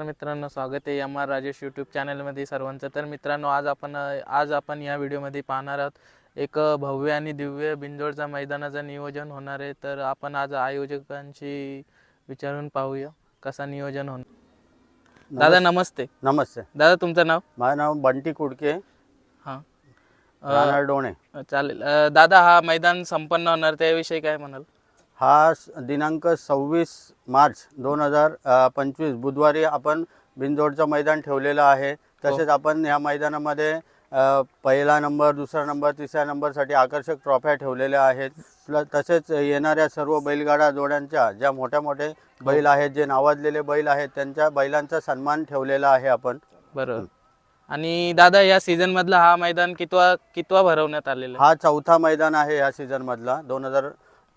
नमस्कार मित्रांनो स्वागत आहे एम आर राजेश यूट्यूब चॅनलमध्ये सर्वांचं. तर मित्रांनो आज आपण आज आपण या व्हिडिओमध्ये पाहणार आहोत एक भव्य आणि दिव्य बिंजोडचा मैदानाचं नियोजन होणार आहे. तर आपण आज आयोजकांशी विचारून पाहूया कसा नियोजन होणार. दादा नमस्ते. नमस्ते. दादा तुमचं नाव? माझं नाव बंटी कुडके. हां. डोणे. चालेल. दादा हा मैदान संपन्न होणार त्याविषयी काय म्हणाल? हा दिनांक सव्वीस मार्च दोन हजार पंचवीस बुधवारी आपण बिनजोडचं मैदान ठेवलेलं आहे. तसेच आपण ह्या मैदानामध्ये पहिला नंबर दुसरा नंबर तिसऱ्या नंबरसाठी आकर्षक ट्रॉफ्या ठेवलेल्या आहेत. प्लस तसेच येणाऱ्या सर्व बैलगाडा जोड्यांच्या ज्या मोठ्या मोठे बैल आहेत जे नावाजलेले बैल आहेत त्यांच्या बैलांचा सन्मान ठेवलेला आहे आपण. बरोबर. आणि दादा या सीझन मधला हा मैदान कितवा कितवा भरवण्यात आलेला? हा चौथा मैदान आहे ह्या सीझनमधला दोन हजार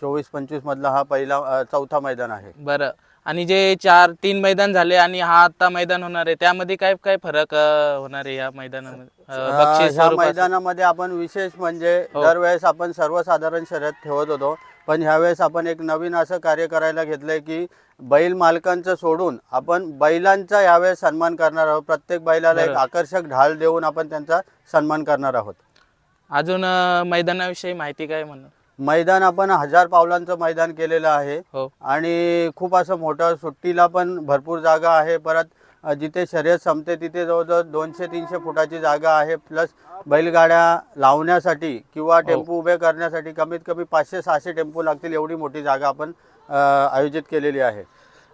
चोवीस पंचवीस मधला हा पहिला अ, चौथा मैदान आहे बरं आणि जे चार तीन मैदान झाले आणि हा आता मैदान होणार आहे त्यामध्ये काय काय फरक अ, होणार आहे या मैदानामध्ये अ, अ, बक्षीस ह्या स्वरूपाचं? मैदानामध्ये आपण विशेष म्हणजे हो. दरवेळेस आपण सर्वसाधारण शर्यत ठेवत होतो पण ह्यावेळेस आपण एक नवीन असं कार्य करायला घेतलंय की बैल मालकांचं सोडून आपण बैलांचा यावेळेस सन्मान करणार आहोत प्रत्येक बैलाला एक बरोबर. आकर्षक ढाल देऊन आपण त्यांचा सन्मान करणार आहोत अजून अ, मैदानाविषयी माहिती काय म्हणणार मैदान आपण हजार पावलांचं मैदान केलेलं आहे. हो. आणि खूप असं मोठं सुट्टीला पण भरपूर जागा आहे. परत अ, जिथे शर्यत संपते तिथे जवळजवळ दोनशे तीनशे फुटाची जागा आहे. प्लस बैलगाड्या लावण्यासाठी किंवा टेम्पो उभे करण्यासाठी कमीत कमी पाचशे सहाशे टेम्पो लागतील एवढी मोठी जागा आपण अ, आयोजित केलेली आहे.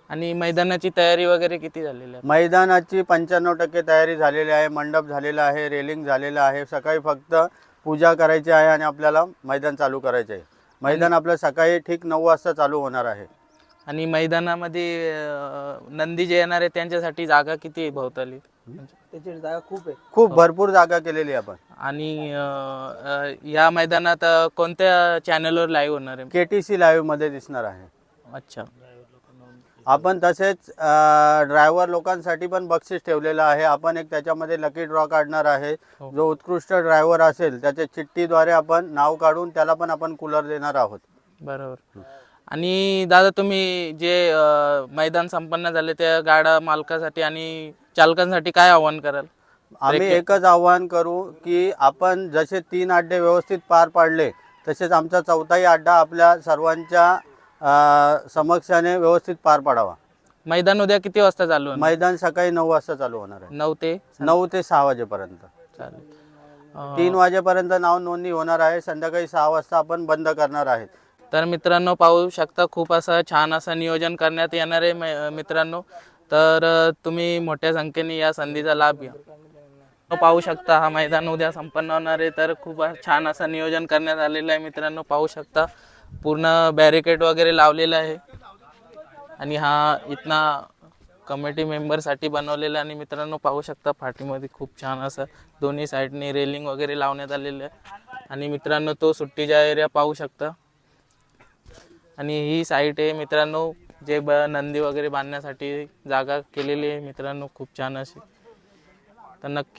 आणि मैदानाची तयारी वगैरे किती झालेली आहे? मैदानाची पंच्याण्णव टक्के तयारी झालेली आहे. मंडप झालेला आहे रेलिंग झालेलं आहे. सकाळी फक्त पूजा करायची आहे आणि आपल्याला मैदान चालू करायचे आहे. मैदान आपलं सकाळी ठीक नऊ वाजता चालू होणार आहे. आणि मैदानामध्ये अ, नंदी जे येणार आहे त्यांच्यासाठी जागा किती आहे भोवताली? त्याची जागा खूप आहे. खूप भरपूर जागा केलेली आहे आपण. आणि अ, अ, या मैदानात अ, कोणत्या चॅनलवर लाईव्ह होणार आहे? के टी सी लाईव्हमध्ये दिसणार आहे. अच्छा. आपण तसेच ड्रायव्हर लोकांसाठी पण बक्षीस ठेवलेलं आहे. आपण एक त्याच्यामध्ये लकी ड्रॉ काढणार आहे. हो. जो उत्कृष्ट ड्रायव्हर असेल त्याच्या चिठ्ठीद्वारे आपण नाव काढून त्याला पण आपण कूलर देणार आहोत. बरोबर. आणि दादा तुम्ही जे अ, मैदान संपन्न झाले त्या गाडा मालकासाठी आणि चालकांसाठी काय आव्हान कराल? आम्ही. एकच आव्हान करू की आपण जसे तीन अड्डे व्यवस्थित पार पाडले तसेच आमचा चौथाही अड्डा आपल्या सर्वांच्या समक्षाने व्यवस्थित पार पाडावा. मैदान उद्या किती वाजता चालू होणार? मैदान सकाळी नऊ वाजता चालू होणार आहे. नऊ ते नऊ ते सहा वाजेपर्यंत. चालेल. अ, तीन वाजेपर्यंत नाव नोंदणी होणार आहे. संध्याकाळी सहा वाजता आपण बंद करणार आहेत. तर मित्रांनो पाहू शकता खूप असं छान असं नियोजन करण्यात येणार आहे मै- मित्रांनो. तर अ, तुम्ही मोठ्या संख्येने या संधीचा लाभ घ्या. पाहू शकता हा मैदान उद्या संपन्न होणार आहे. तर खूप छान असं नियोजन करण्यात आलेलं आहे मित्रांनो. पाहू शकता. पूर्ण बॅरिकेड वगैरे लावलेलं आहे. आणि हा इथना कमिटी मेंबरसाठी बनवलेला आणि मित्रांनो पाहू शकता फाटीमध्ये खूप छान असं दोन्ही साईडने रेलिंग वगैरे लावण्यात आलेलं आहे. आणि मित्रांनो तो सुट्टीचा एरिया पाहू शकता. आणि ही साईट आहे मित्रांनो जे ब नंदी वगैरे बांधण्यासाठी जागा केलेली आहे. मित्रांनो खूप छान अशी. तर नक्की